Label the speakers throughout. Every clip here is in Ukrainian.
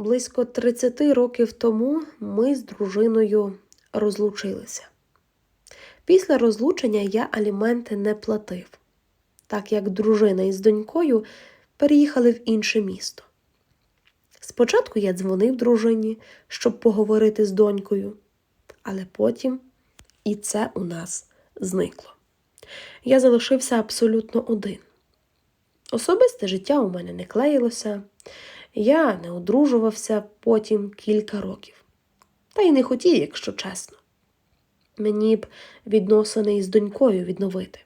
Speaker 1: Близько 30 років тому ми з дружиною розлучилися. Після розлучення я аліменти не платив, так як дружина із донькою переїхали в інше місто. Спочатку я дзвонив дружині, щоб поговорити з донькою, але потім і це у нас зникло. Я залишився абсолютно один. Особисте життя у мене не клеїлося, я не одружувався потім кілька років. Та й не хотів, якщо чесно. Мені б відносини із донькою відновити.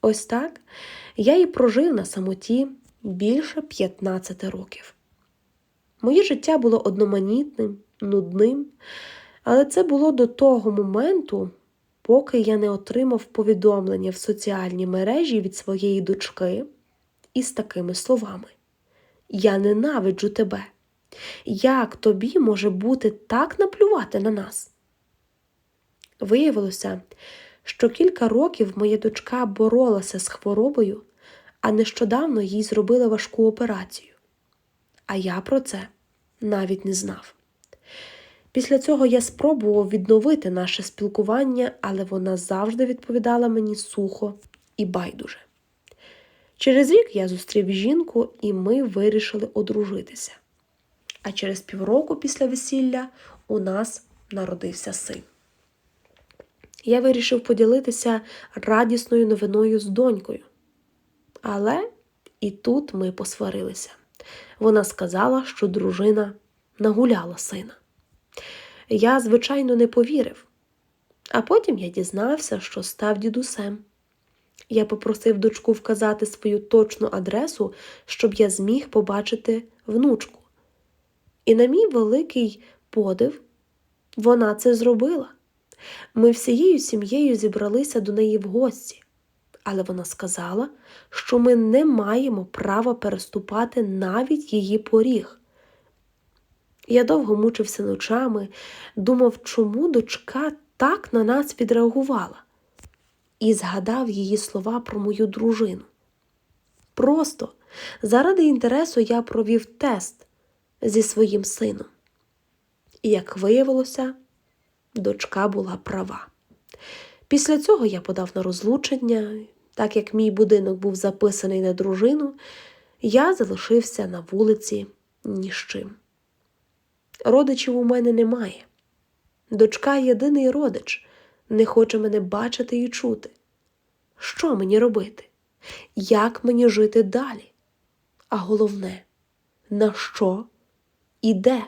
Speaker 1: Ось так я і прожив на самоті більше 15 років. Моє життя було одноманітним, нудним, але це було до того моменту, поки я не отримав повідомлення в соціальній мережі від своєї дочки із такими словами: Я ненавиджу тебе. Як тобі може бути так наплювати на нас? Виявилося, що кілька років моя дочка боролася з хворобою, а нещодавно їй зробили важку операцію. А я про це навіть не знав. Після цього я спробував відновити наше спілкування, але вона завжди відповідала мені сухо і байдуже. Через рік я зустрів жінку, і ми вирішили одружитися. А через півроку після весілля у нас народився син. Я вирішив поділитися радісною новиною з донькою. Але і тут ми посварилися. Вона сказала, що дружина нагуляла сина. Я, звичайно, не повірив. А потім я дізнався, що став дідусем. Я попросив дочку вказати свою точну адресу, щоб я зміг побачити внучку. І на мій великий подив, вона це зробила. Ми всією сім'єю зібралися до неї в гості, але вона сказала, що ми не маємо права переступати навіть її поріг. Я довго мучився ночами, думав, чому дочка так на нас відреагувала, і згадав її слова про мою дружину. Просто заради інтересу я провів тест зі своїм сином. І, як виявилося, дочка була права. Після цього я подав на розлучення, так як мій будинок був записаний на дружину, я залишився на вулиці ні з чим. Родичів у мене немає. Дочка єдиний родич, не хоче мене бачити і чути. Що мені робити? Як мені жити далі? А головне, на що і де?